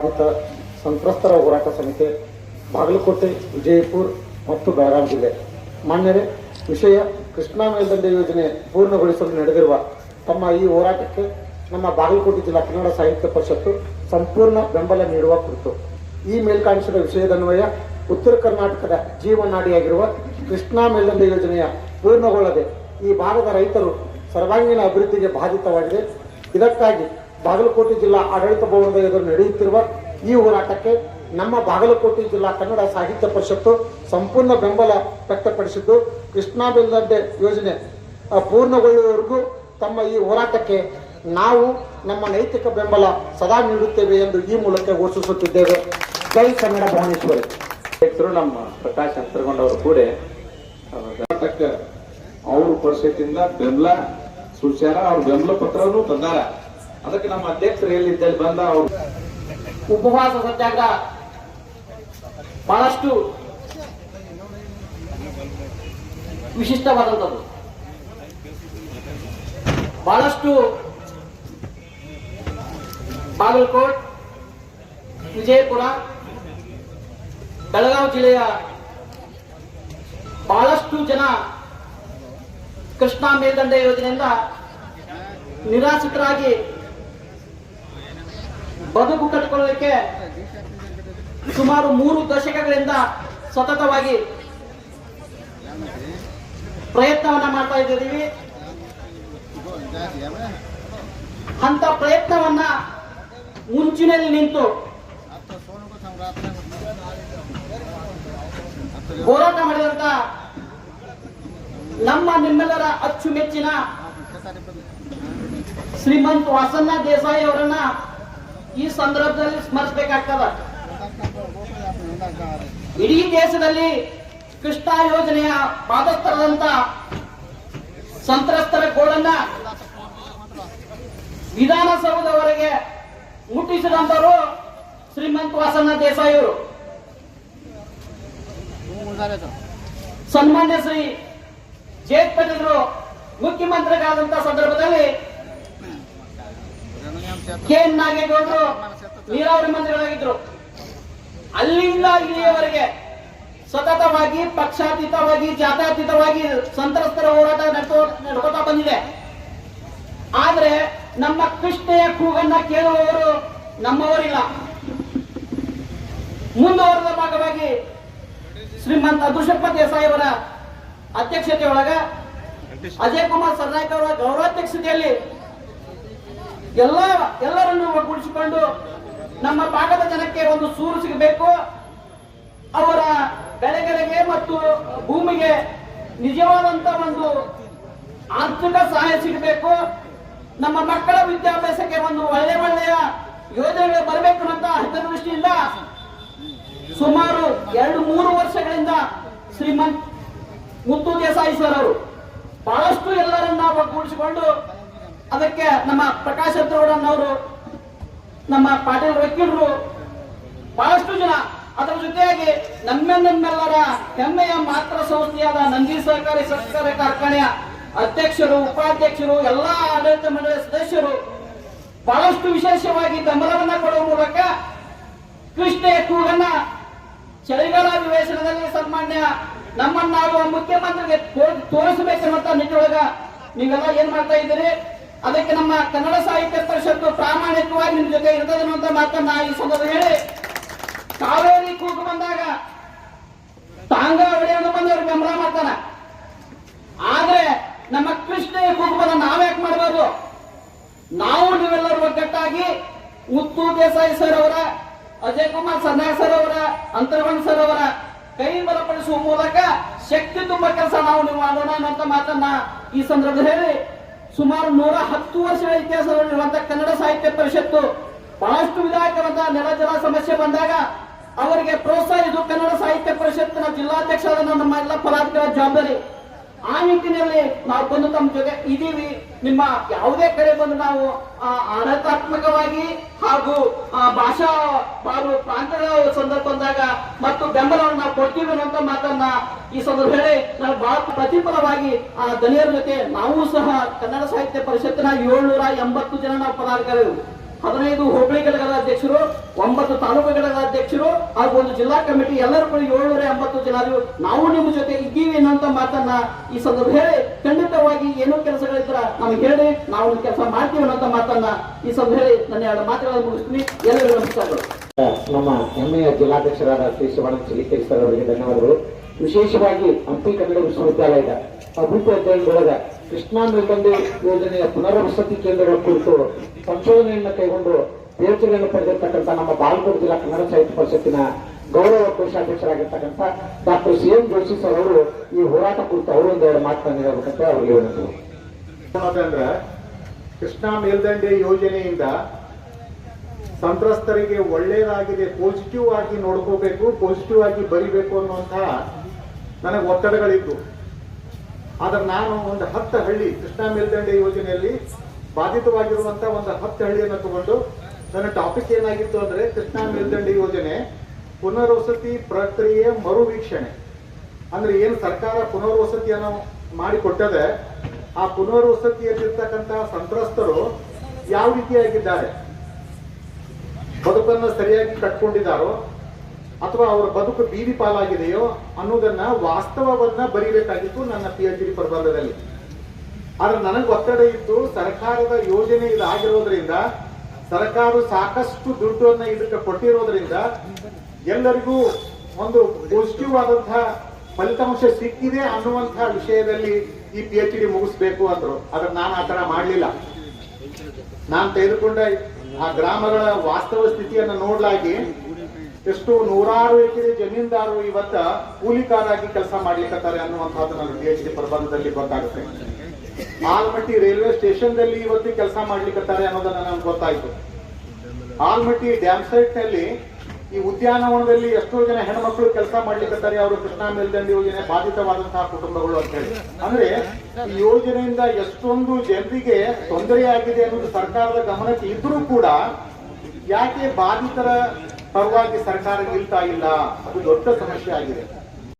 ಸಂತ್ರಸ್ತರ ಹೋರಾಟ ಸಮಿತಿ, ಬಾಗಲಕೋಟೆ, ವಿಜಯಪುರ ಮತ್ತು ಬೆಳಗಾವಿ ಜಿಲ್ಲೆ. ಮಾನ್ಯರೇ, ವಿಷಯ ಕೃಷ್ಣಾ ಮೇಲ್ದಂಡೆ ಯೋಜನೆ ಪೂರ್ಣಗೊಳಿಸಲು ನಡೆದಿರುವ ತಮ್ಮ ಈ ಹೋರಾಟಕ್ಕೆ ನಮ್ಮ ಬಾಗಲಕೋಟೆ ಜಿಲ್ಲಾ ಕನ್ನಡ ಸಾಹಿತ್ಯ ಪರಿಷತ್ತು ಸಂಪೂರ್ಣ ಬೆಂಬಲ ನೀಡುವ ಕುರಿತು. ಈ ಮೇಲ್ಕಾಂಕ್ಷದ ವಿಷಯದನ್ವಯ ಉತ್ತರ ಕರ್ನಾಟಕದ ಜೀವನಾಡಿಯಾಗಿರುವ ಕೃಷ್ಣಾ ಮೇಲ್ದಂಡೆ ಯೋಜನೆಯ ಪೂರ್ಣಗೊಳ್ಳದೆ ಈ ಭಾಗದ ರೈತರು ಸರ್ವಾಂಗೀಣ ಅಭಿವೃದ್ಧಿಗೆ ಬಾಧಿತವಾಗಿದೆ. ಇದಕ್ಕಾಗಿ ಬಾಗಲಕೋಟೆ ಜಿಲ್ಲಾ ಆಡಳಿತ ಭವನದ ಎದುರು ನಡೆಯುತ್ತಿರುವ ಈ ಹೋರಾಟಕ್ಕೆ ನಮ್ಮ ಬಾಗಲಕೋಟೆ ಜಿಲ್ಲಾ ಕನ್ನಡ ಸಾಹಿತ್ಯ ಪರಿಷತ್ತು ಸಂಪೂರ್ಣ ಬೆಂಬಲ ವ್ಯಕ್ತಪಡಿಸಿದ್ದು ಕೃಷ್ಣಾ ಬೆಲ್ಲಡ್ಡೆ ಯೋಜನೆ ಆ, ಪೂರ್ಣಗೊಳ್ಳುವವರೆಗೂ ತಮ್ಮ ಈ ಹೋರಾಟಕ್ಕೆ ನಾವು ನಮ್ಮ ನೈತಿಕ ಬೆಂಬಲ ಸದಾ ನೀಡುತ್ತೇವೆ ಎಂದು ಈ ಮೂಲಕ ಘೋಷಿಸುತ್ತಿದ್ದೇವೆ. ಜೈ ಕನ್ನಡ ಭುವನೇಶ್ವರಿ. ಅಧ್ಯಕ್ಷರು ನಮ್ಮ ಪ್ರಕಾಶ್ ಅಂತರಗೊಂಡವರು ಕೂಡ ಅವರು ಪರಿಷತ್ತಿಂದ ಪರಿಸ್ಥಿತಿಯಿಂದ ಬೆಂಬಲ ಸೂಚ್ಯಾರ ಅವ್ರ ಬೆಂಬಲ ಪತ್ರವನ್ನು ತಂದಾರ. ಅದಕ್ಕೆ ನಮ್ಮ ಅಧ್ಯಕ್ಷರು ಎಲ್ಲಿದ್ದಲ್ಲಿ ಬಂದ ಅವರು. ಉಪವಾಸ ಸತ್ಯಾಗ್ರಹ. ಬಹಳಷ್ಟು ವಿಶಿಷ್ಟವಾದಂಥದ್ದು. ಬಹಳಷ್ಟು ಬಾಗಲಕೋಟ್, ವಿಜಯಪುರ, ಬೆಳಗಾವಿ ಜಿಲ್ಲೆಯ ಬಹಳಷ್ಟು ಜನ ಕೃಷ್ಣಾ ಮೇಲ್ದಂಡೆ ಯೋಜನೆಯಿಂದ ನಿರಾಶ್ರಿತರಾಗಿ ಬದುಕು ಕಟ್ಟಿಕೊಳ್ಳಲಿಕ್ಕೆ ಸುಮಾರು ಮೂರು ದಶಕಗಳಿಂದ ಸತತವಾಗಿ ಪ್ರಯತ್ನವನ್ನ ಮಾಡ್ತಾ ಇದ್ದೀವಿ. ಅಂತ ಪ್ರಯತ್ನವನ್ನ ಮುಂಚಿನಲ್ಲಿ ನಿಂತು ಹೋರಾಟ ಮಾಡಿದಂತ ನಮ್ಮ ನಿಮ್ಮೆಲ್ಲರ ಅಚ್ಚುಮೆಚ್ಚಿನ ಶ್ರೀಮಂತ್ ವಾಸನ್ನ ದೇಸಾಯಿ ಅವರನ್ನ ಈ ಸಂದರ್ಭದಲ್ಲಿ ಸ್ಮರಿಸಬೇಕಾಗ್ತದ. ಇಡೀ ದೇಶದಲ್ಲಿ ಕೃಷ್ಣಾ ಯೋಜನೆಯ ಪಾದಸ್ಥರದಂತ ಸಂತ್ರಸ್ತರ ಗೋಳನ್ನ ವಿಧಾನಸೌಧವರೆಗೆ ಮುಟ್ಟಿಸಿದಂತವರು ಶ್ರೀಮಂತ ವಾಸಣ್ಣ ದೇಸಾಯಿ ಅವರು ಸನ್ಮಾನ್ಯ ಶ್ರೀ ಜೇತ್ ಪಟೇಲ್ರು ಮುಖ್ಯಮಂತ್ರಿಗಳಾದಂತ ಸಂದರ್ಭದಲ್ಲಿ ಕೆ ಎನ್ ನಾಗೇಗೌಡರು ನೀರಾವರಿ ಮಂತ್ರಿಗಳಾಗಿದ್ರು. ಅಲ್ಲಿಂದ ಇಲ್ಲಿಯವರೆಗೆ ಸತತವಾಗಿ, ಪಕ್ಷಾತೀತವಾಗಿ ಜಾತಾತೀತವಾಗಿ ಸಂತ್ರಸ್ತರ ಹೋರಾಟ ನಡೆಸೋ ನಡ್ಕೋತಾ ಬಂದಿದೆ. ಆದ್ರೆ ನಮ್ಮ ಕೃಷ್ಣೆಯ ಕೂಗನ್ನ ಕೇಳುವವರು ನಮ್ಮವರಿಲ್ಲ. ಮುಂದುವರೆದ ಭಾಗವಾಗಿ ಶ್ರೀಮಂತ ದುಷಪ್ಪ ದೇಸಾಯಿ ಅವರ ಅಧ್ಯಕ್ಷತೆ ಒಳಗ ಅಜಯ್ ಕುಮಾರ್ ಸರ್ನಾಯ್ಕ ಅವರ ಗೌರವಾಧ್ಯಕ್ಷತೆಯಲ್ಲಿ ಎಲ್ಲ ಎಲ್ಲರನ್ನು ಒಗ್ಗೂಡಿಸಿಕೊಂಡು ನಮ್ಮ ಭಾಗದ ಜನಕ್ಕೆ ಒಂದು ಸೂರು ಸಿಗಬೇಕು. ಅವರ ಬೆಳೆಗಳಿಗೆ ಮತ್ತು ಭೂಮಿಗೆ ನಿಜವಾದಂತ ಒಂದು ಆರ್ಥಿಕ ಸಹಾಯ ಸಿಗಬೇಕು. ನಮ್ಮ ಮಕ್ಕಳ ವಿದ್ಯಾಭ್ಯಾಸಕ್ಕೆ ಒಂದು ಒಳ್ಳೆ ಒಳ್ಳೆಯ ಯೋಜನೆಗಳು ಬರಬೇಕು ಅಂತ ಹಿತದೃಷ್ಟಿಯಿಂದ ಸುಮಾರು ಎರಡು ಮೂರು ವರ್ಷಗಳಿಂದ ಶ್ರೀಮಂತ್ ಮುತ್ತು ದೇಸಾಯಿ ಸರ್ ಅವರು ಬಹಳಷ್ಟು ಎಲ್ಲರನ್ನ ಒಗ್ಗೂಡಿಸಿಕೊಂಡು ಅದಕ್ಕೆ ನಮ್ಮ ಪ್ರಕಾಶ್ ಅವರು, ನಮ್ಮ ಪಾಟೀಲ್ ವಕೀಲರು ಬಹಳಷ್ಟು ಜನ ಅದರ ಜೊತೆಯಾಗಿ ನಮ್ಮ ನಮ್ಮೆಲ್ಲರ ಹೆಮ್ಮೆಯ ಮಾತ್ರ ಸಂಸ್ಥೆಯಾದ ನಂದಿ ಸಹಕಾರಿ ಸಹಕಾರ ಕಾರ್ಖಾನೆಯ ಅಧ್ಯಕ್ಷರು, ಉಪಾಧ್ಯಕ್ಷರು, ಎಲ್ಲಾ ಆಡಳಿತ ಮಂಡಳಿ ಸದಸ್ಯರು ಬಹಳಷ್ಟು ವಿಶೇಷವಾಗಿ ಬೆಂಬಲವನ್ನ ಕೊಡುವ ಮೂಲಕ ಕೃಷ್ಣೆಯ ಕೂಗನ್ನ ಚಳಿಗಾಲ ಅಧಿವೇಶನದಲ್ಲಿ ಸನ್ಮಾನ್ಯ ನಮ್ಮನ್ನಾಗುವ ಮುಖ್ಯಮಂತ್ರಿಗೆ ತೋರಿಸಬೇಕೆನ್ನುವಂತ ನಿಟ್ಟಿನೊಳಗ ನೀವೆಲ್ಲ ಏನ್ ಮಾಡ್ತಾ ಇದ್ದೀರಿ? ಅದಕ್ಕೆ ನಮ್ಮ ಕನ್ನಡ ಸಾಹಿತ್ಯ ಪರಿಷತ್ತು ಪ್ರಾಮಾಣಿಕವಾಗಿ ನಿಮ್ಮ ಜೊತೆ ಇರ್ತದೆ ಅನ್ನುವಂತ ಮಾತನ್ನ ಈ ಸಂದರ್ಭ ಹೇಳಿ. ಕಾವೇರಿ ಕೂಗು ಬಂದಾಗ ತಾಂಗ ಅಂತ ಬಂದವರು ಬೆಂಬಲ ಮಾಡ್ತಾನ ಆದ್ರೆ ನಮ್ಮ ಕೃಷ್ಣ ಕೂಗು ಬಂದ ನಾವ್ಯಾಕೆ ಮಾಡಬಾರ್ದು? ನಾವು ನೀವೆಲ್ಲರೂ ಒಗ್ಗಟ್ಟಾಗಿ ಮುತ್ತು ದೇಸಾಯಿ ಸರ್ ಅವರ ಅಜಯ್ ಕುಮಾರ್ ಸನ್ಯಾಸ್ ಸರ್ ಅವರ ಅಂತರ್ವನ್ ಸರ್ ಅವರ ಕೈ ಬಲಪಡಿಸುವ ಮೂಲಕ ಶಕ್ತಿ ತುಂಬ ಕೆಲಸ ನಾವು ನೀವು ಮಾಡೋಣ ಅನ್ನೋಂತ ಮಾತನ್ನ ಈ ಸಂದರ್ಭದಲ್ಲಿ ಸುಮಾರು ನೂರ ಹತ್ತು ವರ್ಷಗಳ ಇತಿಹಾಸದಲ್ಲಿರುವಂತಹ ಕನ್ನಡ ಸಾಹಿತ್ಯ ಪರಿಷತ್ತು ಬಹಳಷ್ಟು ವಿಧಾಯಕವಾದ ನೆಲ ಜಲ ಸಮಸ್ಯೆ ಬಂದಾಗ ಅವರಿಗೆ ಪ್ರೋತ್ಸಾಹ ಇದು ಕನ್ನಡ ಸಾಹಿತ್ಯ ಪರಿಷತ್ತಿನ ಜಿಲ್ಲಾಧ್ಯಕ್ಷರಾದ ನಮ್ಮ ಎಲ್ಲ ಪದಾಧಿಕಾರಿ ಜವಾಬ್ದಾರಿ. ಆ ನಿಟ್ಟಿನಲ್ಲಿ ನಾವು ಬಂದು ತಮ್ಮ ಜೊತೆ ಇದೀವಿ ನಿಮ್ಮ ಯಾವುದೇ ಕಡೆ ಬಂದು ನಾವು ಆಡಳಿತಾತ್ಮಕವಾಗಿ ಹಾಗೂ ಭಾಷಾ ಬಾರು ಪ್ರಾಂತದ ಸಂದರ್ಭ ಬಂದಾಗ ಮತ್ತು ಬೆಂಬಲವನ್ನು ನಾವು ಕೊಡ್ತೀವಿ ಅನ್ನುವಂತ ಮಾತನ್ನ ಈ ಸಂದರ್ಭದಲ್ಲಿ ನಾವು ಬಹಳ ಪ್ರತಿಫಲವಾಗಿ ಆ ದನಿಯರ ಜೊತೆ ನಾವು ಸಹ ಕನ್ನಡ ಸಾಹಿತ್ಯ ಪರಿಷತ್ತಿನ ಏಳ್ನೂರ ಎಂಬತ್ತು ಜನ ನಾವು ಹದಿನೈದು ಹೋಬಳಿ ಘಟಕದ ಅಧ್ಯಕ್ಷರು, ಒಂಬತ್ತು ತಾಲೂಕುಗಳ ಅಧ್ಯಕ್ಷರು ಹಾಗೂ ಒಂದು ಜಿಲ್ಲಾ ಕಮಿಟಿ ಎಲ್ಲರೂ ಕೂಡ ಏಳುವರೆ ಎಂಬತ್ತು ಜನರು ನಾವು ನಿಮ್ಮ ಜೊತೆ ಇದ್ದೀವಿ ಅನ್ನೋಂತ ಮಾತನ್ನ ಈ ಸಂದರ್ಭ ಹೇಳಿ, ಖಂಡಿತವಾಗಿ ಏನೋ ಕೆಲಸಗಳಿದ್ರ ನಮ್ಗೆ ಹೇಳಿ, ನಾವು ಕೆಲಸ ಮಾಡ್ತೀವಿ ಅನ್ನೋಂತ ಮಾತನ್ನ ಈ ಸಂದರ್ಭ ಹೇಳಿ, ನನ್ನ ಎರಡು ಮಾತುಗಳನ್ನು ಮುಗಿಸ್ತೀನಿ. ಎಲ್ಲರಿಗೂ ನಮಸ್ಕಾರಗಳು. ನಮ್ಮ ಹೆಮ್ಮೆಯ ಜಿಲ್ಲಾಧ್ಯಕ್ಷರಾದ ಶ್ರೀ ಶಿವಾನಂದ ಚಿಲಿಕೇರಿ ಸರ್ ಅವರಿಗೆ ಧನ್ಯವಾದಗಳು. ವಿಶೇಷವಾಗಿ ಹಂಪಿ ಕನ್ನಡ ವಿಶ್ವವಿದ್ಯಾಲಯದ ಅಭಿವೃದ್ಧಿ ಅಧ್ಯಯನದೊಳಗ ಕೃಷ್ಣಾ ಮೇಲ್ದಂಡೆ ಯೋಜನೆಯ ಪುನರ್ವಸತಿ ಕೇಂದ್ರಗಳ ಕುರಿತು ಸಂಶೋಧನೆಯನ್ನು ಕೈಗೊಂಡು ಪಿಎಚ್ಡಿಯನ್ನು ಪಡೆದಿರ್ತಕ್ಕಂಥ ನಮ್ಮ ಬಾಲ್ಕೋಟ್ ಜಿಲ್ಲಾ ಕನ್ನಡ ಸಾಹಿತ್ಯ ಪರಿಷತ್ತಿನ ಗೌರವ ಕೋಶಾಧ್ಯಕ್ಷರಾಗಿರ್ತಕ್ಕಂಥ doctor C M Joshi sir ಅವರು ಈ ಹೋರಾಟ ಕುರಿತು ಅವರು ಒಂದೆರಡು ಮಾತನ್ನು ಹೇಳಬೇಕಂತ ಅವರಿಗೆ ಹೇಳಿದರು ಅಂದ್ರೆ ಕೃಷ್ಣಾ ಮೇಲ್ದಂಡೆ ಯೋಜನೆಯಿಂದ ಸಂತ್ರಸ್ತರಿಗೆ ಒಳ್ಳೆಯದಾಗಿದೆ ಪಾಸಿಟಿವ್ ಆಗಿ ನೋಡ್ಕೋಬೇಕು ಪಾಸಿಟಿವ್ ಆಗಿ ಬರಿಬೇಕು ಅನ್ನುವಂತಹ ನನಗೆ ಒತ್ತಡಗಳಿತ್ತು ಆದ್ರೆ ನಾನು ಒಂದು ಹತ್ತು ಹಳ್ಳಿ ಕೃಷ್ಣಾ ಮೇಲ್ದಂಡೆ ಯೋಜನೆಯಲ್ಲಿ ಬಾಧಿತವಾಗಿರುವಂತಹ ಒಂದು ಹತ್ತು ಹಳ್ಳಿಯನ್ನು ತಗೊಂಡು ನನ್ನ ಟಾಪಿಕ್ ಏನಾಗಿತ್ತು ಅಂದ್ರೆ ಕೃಷ್ಣಾ ಮೇಲ್ದಂಡೆ ಯೋಜನೆ ಪುನರ್ವಸತಿ ಪ್ರಕ್ರಿಯೆ ಮರುವೀಕ್ಷಣೆ. ಅಂದ್ರೆ ಏನು ಸರ್ಕಾರ ಪುನರ್ವಸತಿಯನ್ನು ಮಾಡಿಕೊಟ್ಟದೆ, ಆ ಪುನರ್ವಸತಿಯಲ್ಲಿರ್ತಕ್ಕಂತಹ ಸಂತ್ರಸ್ತರು ಯಾವ ರೀತಿಯಾಗಿದ್ದಾರೆ? ಬದುಕನ್ನು ಸರಿಯಾಗಿ ಕಟ್ಕೊಂಡಿದ್ದಾರೋ ಅಥವಾ ಅವರ ಬದುಕು ಬೀದಿ ಪಾಲಾಗಿದೆಯೋ ಅನ್ನೋದನ್ನ ವಾಸ್ತವವನ್ನ ಬರೀಬೇಕಾಗಿತ್ತು ನನ್ನ ಪಿ ಎಚ್ ಡಿ ಪ್ರಬಂಧದಲ್ಲಿ. ಆದ್ರೆ ನನಗೆ ಒತ್ತಡ ಇತ್ತು, ಸರ್ಕಾರದ ಯೋಜನೆ ಇದಾಗಿರೋದ್ರಿಂದ, ಸರ್ಕಾರ ಸಾಕಷ್ಟು ದುಡ್ಡನ್ನ ಇದಕ್ಕೆ ಕೊಟ್ಟಿರೋದ್ರಿಂದ ಎಲ್ಲರಿಗೂ ಒಂದು ಪಾಸಿಟಿವ್ ಆದಂತಹ ಫಲಿತಾಂಶ ಸಿಕ್ಕಿದೆ ಅನ್ನುವಂತಹ ವಿಷಯದಲ್ಲಿ ಈ ಪಿ ಎಚ್ ಡಿ ಮುಗಿಸ್ಬೇಕು ಅಂದ್ರು. ಆದ್ರೆ ನಾನು ಆ ತರ ಮಾಡಲಿಲ್ಲ. ನಾನು ತೆಗೆದುಕೊಂಡ ಆ ಗ್ರಾಮಗಳ ವಾಸ್ತವ ಸ್ಥಿತಿಯನ್ನು ನೋಡ್ಲಾಗಿ ಎಷ್ಟು ನೂರಾರು ಎಕರೆ ಜಮೀನ್ದಾರರು ಇವತ್ತ ಕೂಲಿಕಾರಾಗಿ ಕೆಲಸ ಮಾಡ್ಲಿಕ್ಕತ್ತಾರೆ ಅನ್ನುವಂಥದ್ದು ನನ್ನ ಪಿ ಎಚ್ ಡಿ ಪ್ರಬಂಧದಲ್ಲಿ ಗೊತ್ತಾಗುತ್ತೆ. ಆಲ್ಮಟ್ಟಿ ರೈಲ್ವೆ ಸ್ಟೇಷನ್ದಲ್ಲಿ ಇವತ್ತು ಕೆಲಸ ಮಾಡ್ಲಿಕ್ಕತ್ತಾರೆ ಅನ್ನೋದನ್ನ ನನಗೆ ಗೊತ್ತಾಯ್ತು. ಆಲ್ಮಟ್ಟಿ ಡ್ಯಾಮ್ ಸೈಟ್ನಲ್ಲಿ ಈ ಉದ್ಯಾನವನದಲ್ಲಿ ಎಷ್ಟೋ ಜನ ಹೆಣ್ಮಕ್ಳು ಕೆಲಸ ಮಾಡ್ಲಿಕ್ಕತ್ತಾರೆ ಅವರು ಕೃಷ್ಣಾ ಮೇಲ್ದಂಡಿ ಯೋಜನೆ ಬಾಧಿತವಾದಂತಹ ಕುಟುಂಬಗಳು ಅಂತ ಹೇಳಿ. ಅಂದ್ರೆ ಈ ಯೋಜನೆಯಿಂದ ಎಷ್ಟೊಂದು ಜನರಿಗೆ ತೊಂದರೆ ಆಗಿದೆ ಅನ್ನೋದು ಸರ್ಕಾರದ ಗಮನಕ್ಕೆ ಇದ್ರೂ ಕೂಡ ಯಾಕೆ ಬಾಧಿತರ ಪರವಾಗಿ ಸರ್ಕಾರ ನಿಲ್ತಾ ಇಲ್ಲ. ಅದು ದೊಡ್ಡ ಸಮಸ್ಯೆ ಆಗಿದೆ.